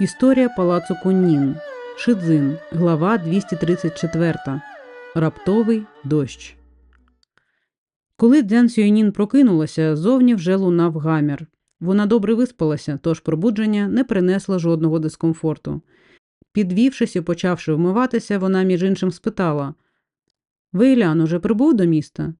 Історія палацу Куннін. Шидзин. Глава 234. Раптовий дощ. Коли Дзян Сюєнін прокинулася, зовні вже лунав гамір. Вона добре виспалася, тож пробудження не принесло жодного дискомфорту. Підвівшись і почавши вмиватися, вона між іншим спитала Вейлян уже прибув до міста?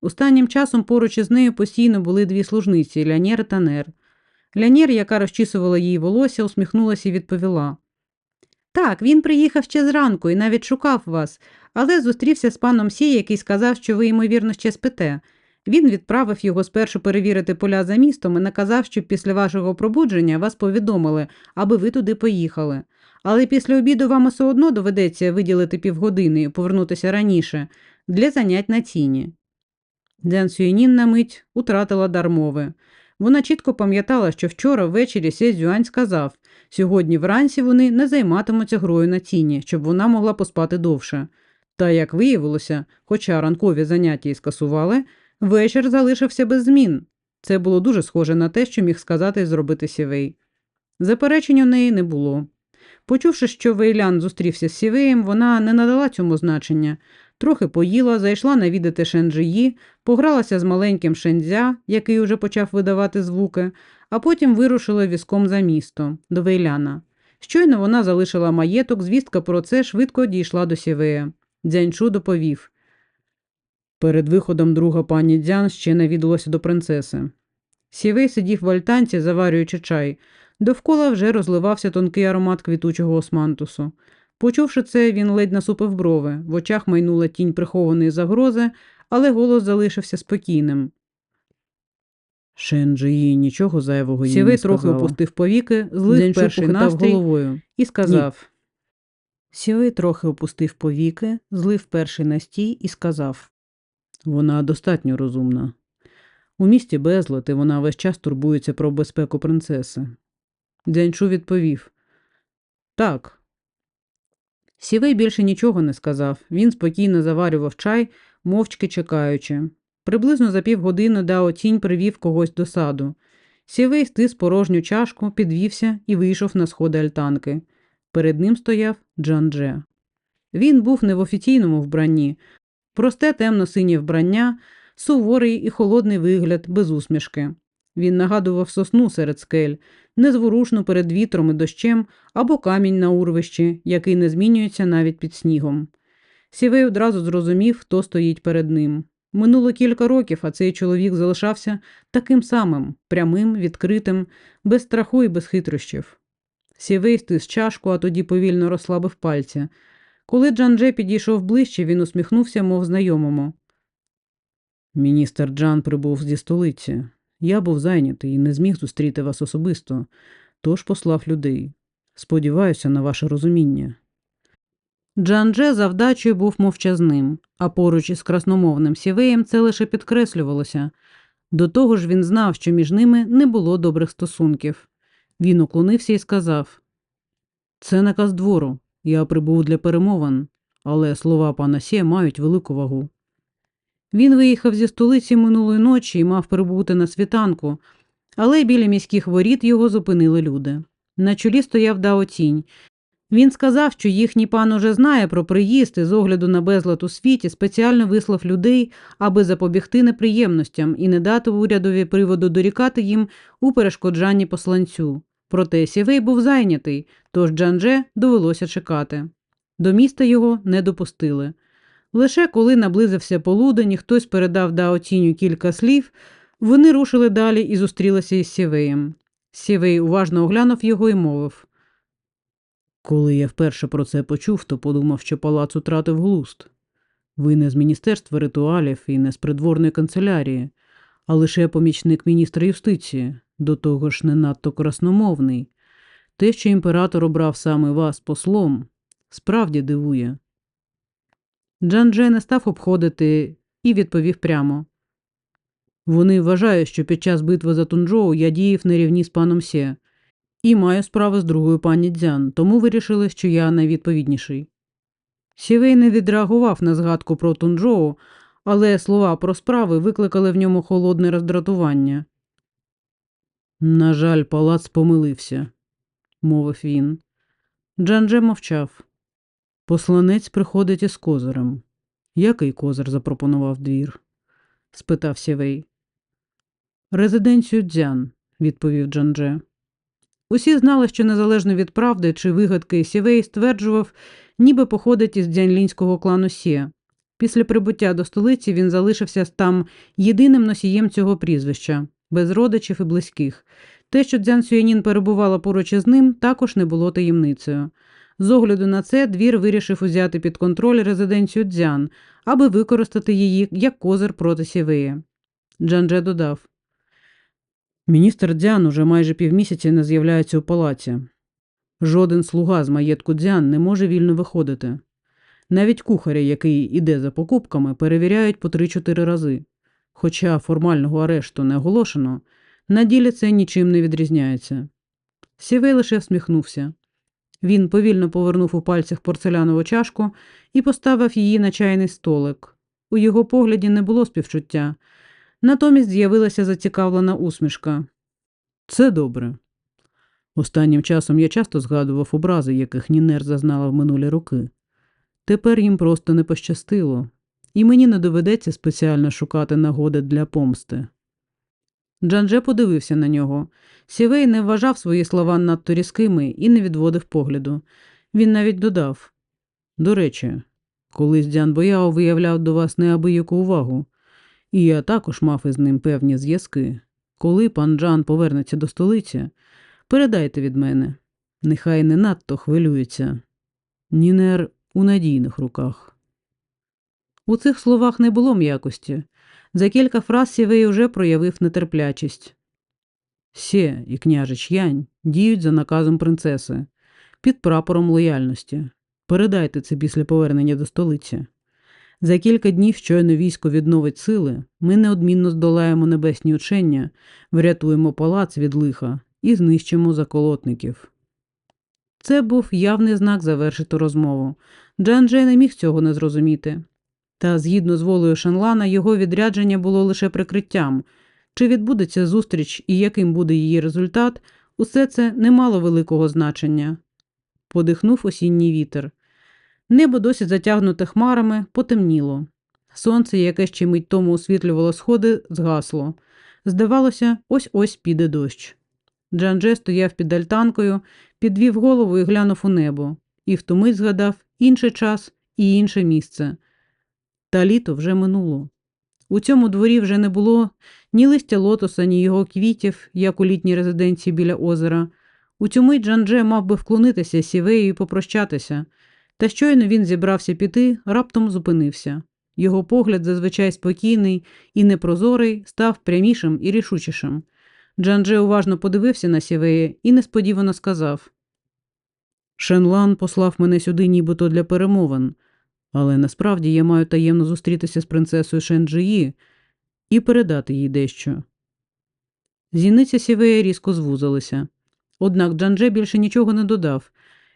Останнім часом поруч із нею постійно були дві служниці Лянєр та Нер. Лянєр, яка розчісувала їй волосся, усміхнулася і відповіла Так, він приїхав ще зранку і навіть шукав вас, але зустрівся з паном Сі, який сказав, що ви, ймовірно, ще спите. Він відправив його спершу перевірити поля за містом і наказав, щоб після вашого пробудження вас повідомили, аби ви туди поїхали. Але після обіду вам все одно доведеться виділити півгодини і повернутися раніше для занять на ціні. Дзян Сюєнін на мить утратила дар мови. Вона чітко пам'ятала, що вчора ввечері Сє Зюань сказав, сьогодні вранці вони не займатимуться грою на ціні, щоб вона могла поспати довше. Та, як виявилося, хоча ранкові заняття і скасували, вечір залишився без змін. Це було дуже схоже на те, що міг сказати і зробити Сівей. Заперечень у неї не було. Почувши, що Вейлян зустрівся з Сівеєм, вона не надала цьому значення. Трохи поїла, зайшла навідати Шенджиї, погралася з маленьким Шензя, який уже почав видавати звуки, а потім вирушила візком за місто, до Вейляна. Щойно вона залишила маєток, звістка про це швидко дійшла до Сівея. Дзяньчу доповів. Перед виходом друга пані Дзян ще навідалася до принцеси. Сівей сидів в альтанці, заварюючи чай. Довкола вже розливався тонкий аромат квітучого османтусу. Почувши це, він ледь насупив брови, в очах майнула тінь прихованої загрози, але голос залишився спокійним. Шенджиї нічого зайвого їй Сівей не трохи сказала. опустив повіки, злив Дзяньшу перший похитав настрій головою і сказав. Сівей трохи опустив повіки, злив перший настій і сказав Вона достатньо розумна. У місті безлад, і вона весь час турбується про безпеку принцеси. Дзяньчу відповів Так. Сівей більше нічого не сказав. Він спокійно заварював чай, мовчки чекаючи. Приблизно за півгодини Дао Тінь привів когось до саду. Сівей стис порожню чашку, підвівся і вийшов на сходи альтанки. Перед ним стояв Джан-Дже. Він був не в офіційному вбранні, просте темно-синє вбрання, суворий і холодний вигляд без усмішки. Він нагадував сосну серед скель, незворушну перед вітром і дощем або камінь на урвищі, який не змінюється навіть під снігом. Сівей одразу зрозумів, хто стоїть перед ним. Минуло кілька років, а цей чоловік залишався таким самим, прямим, відкритим, без страху і без хитрощів. Сівей стис чашку, а тоді повільно розслабив пальці. Коли Джан-Дже підійшов ближче, він усміхнувся, мов знайомому. Міністр Джан прибув зі столиці. Я був зайнятий і не зміг зустріти вас особисто, тож послав людей. Сподіваюся на ваше розуміння. Джан-Дже завдачею був мовчазним, а поруч із красномовним сівеєм це лише підкреслювалося. До того ж він знав, що між ними не було добрих стосунків. Він уклонився і сказав Це наказ двору. Я прибув для перемовин, але слова пана Сє мають велику вагу. Він виїхав зі столиці минулої ночі і мав прибути на світанку, але біля міських воріт його зупинили люди. На чолі стояв Дао Тінь. Він сказав, що їхній пан уже знає про приїзд і з огляду на безлад у світі спеціально вислав людей, аби запобігти неприємностям і не дати урядові приводу дорікати їм у перешкоджанні посланцю. Проте Сівей був зайнятий, тож Джандже довелося чекати. До міста його не допустили. Лише коли наблизився полудень і хтось передав Дао Тіню кілька слів, вони рушили далі і зустрілися із Сівеєм. Сівей уважно оглянув його і мовив. Коли я вперше про це почув, то подумав, що палац утратив глуст. Ви не з Міністерства ритуалів і не з придворної канцелярії, а лише помічник міністра юстиції, до того ж не надто красномовний. Те, що імператор обрав саме вас послом, справді дивує. Джан-Дже не став обходити і відповів прямо. Вони вважають, що під час битви за Тунджоу я діяв на рівні з паном Сє і маю справу з другою пані Дзян, тому вирішили, що я найвідповідніший. Сівей не відреагував на згадку про Тунджоу, але слова про справи викликали в ньому холодне роздратування. На жаль, палац помилився. мовив він. Джандже мовчав. Посланець приходить із козирем. Який козир запропонував двір? спитав Сєвей. Резиденцію дзян, відповів Джандже. Усі знали, що незалежно від правди чи вигадки Сєвей стверджував, ніби походить із дзянлінського клану Сє. Після прибуття до столиці він залишився там єдиним носієм цього прізвища, без родичів і близьких. Те, що Дзян Сюєнін перебувала поруч із ним, також не було таємницею. З огляду на це двір вирішив узяти під контроль резиденцію Дзян, аби використати її як козир проти Сєвеї. Джандже додав. Міністр Дзян уже майже півмісяця не з'являється у палаці. Жоден слуга з маєтку Дзян не може вільно виходити. Навіть кухаря, який іде за покупками, перевіряють по 3-4 рази. Хоча формального арешту не оголошено, на ділі це нічим не відрізняється. Сівей лише всміхнувся. Він повільно повернув у пальцях порцелянову чашку і поставив її на чайний столик. У його погляді не було співчуття. Натомість з'явилася зацікавлена усмішка. Це добре. Останнім часом я часто згадував образи, яких Нінер зазнала в минулі роки. Тепер їм просто не пощастило, і мені не доведеться спеціально шукати нагоди для помсти. Джандже подивився на нього. Сівей не вважав свої слова надто різкими і не відводив погляду. Він навіть додав До речі, колись Дзян Бояо виявляв до вас неабияку увагу, і я також мав із ним певні зв'язки. Коли пан Джан повернеться до столиці, передайте від мене. Нехай не надто хвилюється. Нінер у надійних руках. У цих словах не було м'якості. За кілька фраз Сівей уже проявив нетерплячість. Сє і княжич Янь діють за наказом принцеси, під прапором лояльності. Передайте це після повернення до столиці. За кілька днів, щойно військо відновить сили, ми неодмінно здолаємо небесні учення, врятуємо палац від лиха і знищимо заколотників. Це був явний знак завершити розмову. Джан Джей не міг цього не зрозуміти. Та, згідно з волею Шанлана, його відрядження було лише прикриттям. Чи відбудеться зустріч і яким буде її результат, усе це не мало великого значення. Подихнув осінній вітер. Небо досі затягнуте хмарами, потемніло. Сонце, яке ще мить тому освітлювало сходи, згасло. Здавалося, ось ось піде дощ. Джандже стояв під альтанкою, підвів голову і глянув у небо, і втомить згадав інший час і інше місце. Та літо вже минуло. У цьому дворі вже не було ні листя лотоса, ні його квітів, як у літній резиденції біля озера. У цю мить Джандже мав би вклонитися сівею і попрощатися, та щойно він зібрався піти, раптом зупинився. Його погляд, зазвичай спокійний і непрозорий, став прямішим і рішучішим. Джандже уважно подивився на сівея і несподівано сказав Шенлан послав мене сюди нібито для перемовин. Але насправді я маю таємно зустрітися з принцесою Шенджиї і передати їй дещо. Зіниця Сівея різко звузилися. Однак Джандже більше нічого не додав.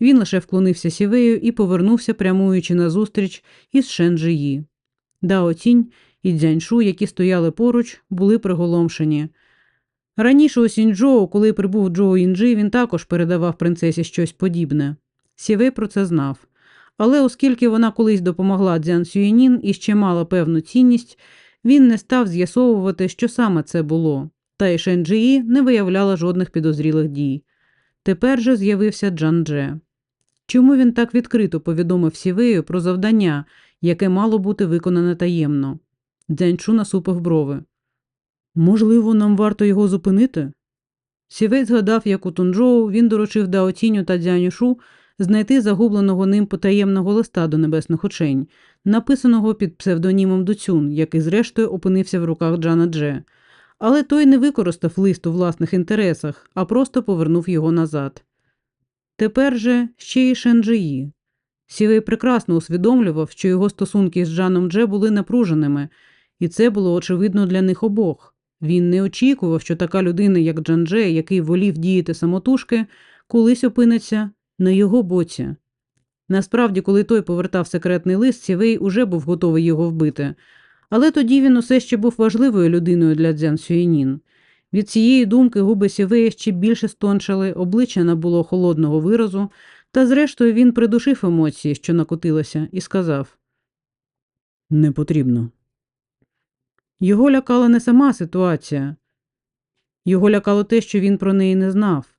Він лише вклонився Сівею і повернувся, прямуючи назустріч із Шенджиї. Дао Цінь і Дзяньшу, які стояли поруч, були приголомшені. Раніше у Сіньчжоу, коли прибув Джоу Інджи, він також передавав принцесі щось подібне. Сівей про це знав. Але оскільки вона колись допомогла Дзян Сюєнін і ще мала певну цінність, він не став з'ясовувати, що саме це було, та й Шенджиї не виявляла жодних підозрілих дій. Тепер же з'явився Джандже. Чому він так відкрито повідомив Сівею про завдання, яке мало бути виконане таємно? Дзяньчу насупив брови. Можливо, нам варто його зупинити? Сівей згадав, як у Тунджоу він доручив Даотіню та Дзянюшу знайти загубленого ним потаємного листа до небесних учень, написаного під псевдонімом Дуцюн, який зрештою опинився в руках Джана Дже. Але той не використав лист у власних інтересах, а просто повернув його назад. Тепер же ще й Шенджиї. Сівей прекрасно усвідомлював, що його стосунки з Джаном Дже були напруженими, і це було очевидно для них обох. Він не очікував, що така людина, як Джан Дже, який волів діяти самотужки, колись опиниться на його боці. Насправді, коли той повертав секретний лист, Сівей уже був готовий його вбити, але тоді він усе ще був важливою людиною для Дзян Сюєнін. Від цієї думки губи сівея ще більше стончали, обличчя набуло холодного виразу, та зрештою він придушив емоції, що накотилися, і сказав Не потрібно. Його лякала не сама ситуація. Його лякало те, що він про неї не знав.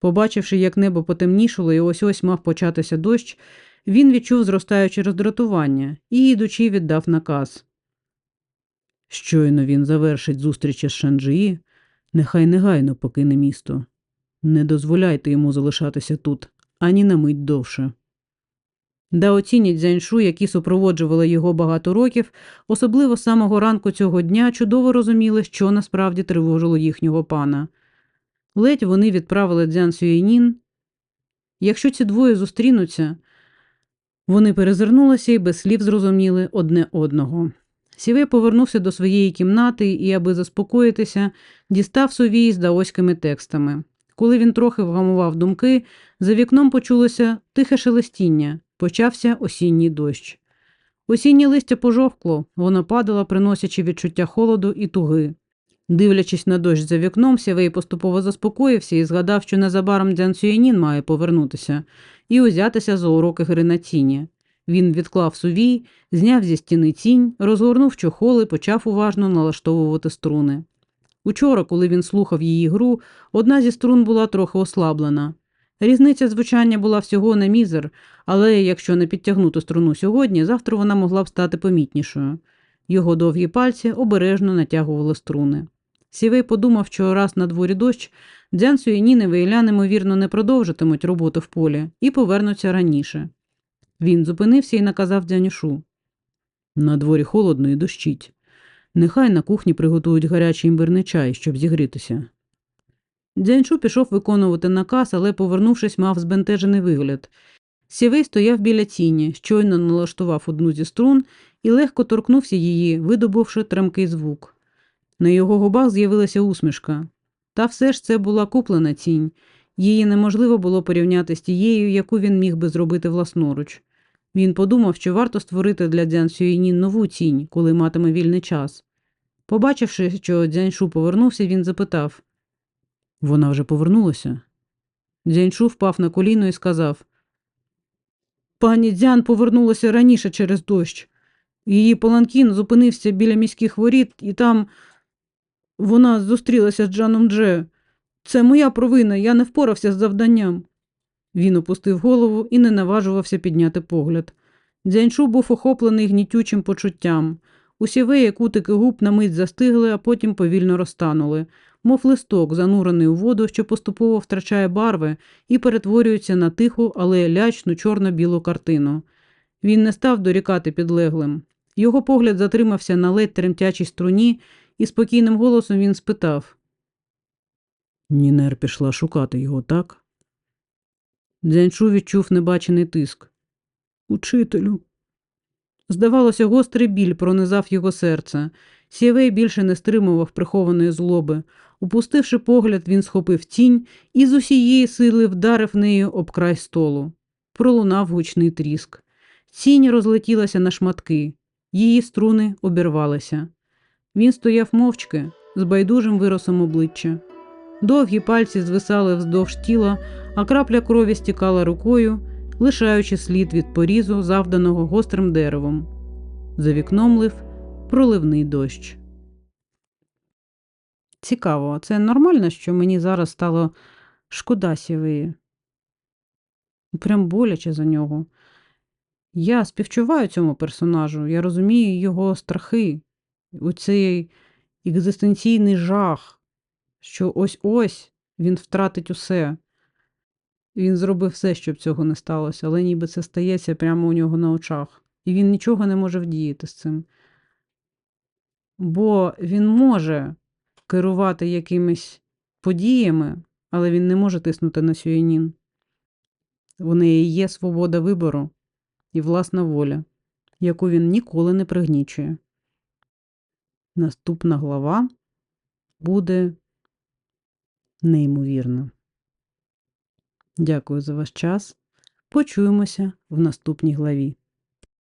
Побачивши, як небо потемнішало і ось ось мав початися дощ, він відчув зростаюче роздратування і, ідучи, віддав наказ. Щойно він завершить зустріч із Шанджиї, нехай негайно покине місто. Не дозволяйте йому залишатися тут ані на мить довше. Даоцінять Дзяньшу, які супроводжували його багато років, особливо з самого ранку цього дня, чудово розуміли, що насправді тривожило їхнього пана. Ледь вони відправили Дзян Сюєнін. Якщо ці двоє зустрінуться, вони перезирнулися і без слів зрозуміли одне одного. Сівей повернувся до своєї кімнати і, аби заспокоїтися, дістав сувій з даоськими текстами. Коли він трохи вгамував думки, за вікном почулося тихе шелестіння, почався осінній дощ. Осіннє листя пожовкло, воно падало, приносячи відчуття холоду і туги. Дивлячись на дощ за вікном, Сєвей поступово заспокоївся і згадав, що незабаром Дзян Сюєнін має повернутися і узятися за уроки гри на тіні. Він відклав сувій, зняв зі стіни тінь, розгорнув чохол і почав уважно налаштовувати струни. Учора, коли він слухав її гру, одна зі струн була трохи ослаблена. Різниця звучання була всього на мізер, але якщо не підтягнути струну сьогодні, завтра вона могла б стати помітнішою. Його довгі пальці обережно натягували струни. Сівей подумав, що раз на дворі дощ, Дзян Сюєніневі і Ілля, ймовірно, не продовжитимуть роботу в полі і повернуться раніше. Він зупинився і наказав дзянюшу. На дворі холодно і дощить. Нехай на кухні приготують гарячий імбирний чай, щоб зігрітися. Дзяньшу пішов виконувати наказ, але, повернувшись, мав збентежений вигляд. Сівей стояв біля тіні, щойно налаштував одну зі струн і легко торкнувся її, видобувши тремкий звук. На його губах з'явилася усмішка. Та все ж це була куплена тінь, її неможливо було порівняти з тією, яку він міг би зробити власноруч. Він подумав, що варто створити для Дзян Сюєнін нову тінь, коли матиме вільний час. Побачивши, що Дзяньшу повернувся, він запитав Вона вже повернулася. Дзяньшу впав на коліно і сказав Пані Дзян повернулася раніше через дощ. Її паланкін зупинився біля міських воріт, і там вона зустрілася з Джаном Дже. Це моя провина, я не впорався з завданням. Він опустив голову і не наважувався підняти погляд. Дзяньшу був охоплений гнітючим почуттям. Усі веї кутики губ на мить застигли, а потім повільно розтанули, мов листок, занурений у воду, що поступово втрачає барви і перетворюється на тиху, але лячну чорно-білу картину. Він не став дорікати підлеглим. Його погляд затримався на ледь тремтячій струні, і спокійним голосом він спитав Нінер пішла шукати його, так? Дзяньшу відчув небачений тиск. Учителю. Здавалося, гострий біль пронизав його серце. Сєвей більше не стримував прихованої злоби. Упустивши погляд, він схопив тінь і з усієї сили вдарив нею об край столу. Пролунав гучний тріск. Тінь розлетілася на шматки, її струни обірвалися. Він стояв мовчки, з байдужим виросом обличчя. Довгі пальці звисали вздовж тіла, а крапля крові стікала рукою, лишаючи слід від порізу, завданого гострим деревом. За вікном лив проливний дощ. Цікаво, це нормально, що мені зараз стало шкода сівої? Прям боляче за нього. Я співчуваю цьому персонажу, я розумію його страхи, оцей екзистенційний жах, що ось ось він втратить усе. Він зробив все, щоб цього не сталося, але ніби це стається прямо у нього на очах. І він нічого не може вдіяти з цим. Бо він може керувати якимись подіями, але він не може тиснути на Сюєнін. В неї є свобода вибору і власна воля, яку він ніколи не пригнічує. Наступна глава буде неймовірна. Дякую за ваш час. Почуємося в наступній главі.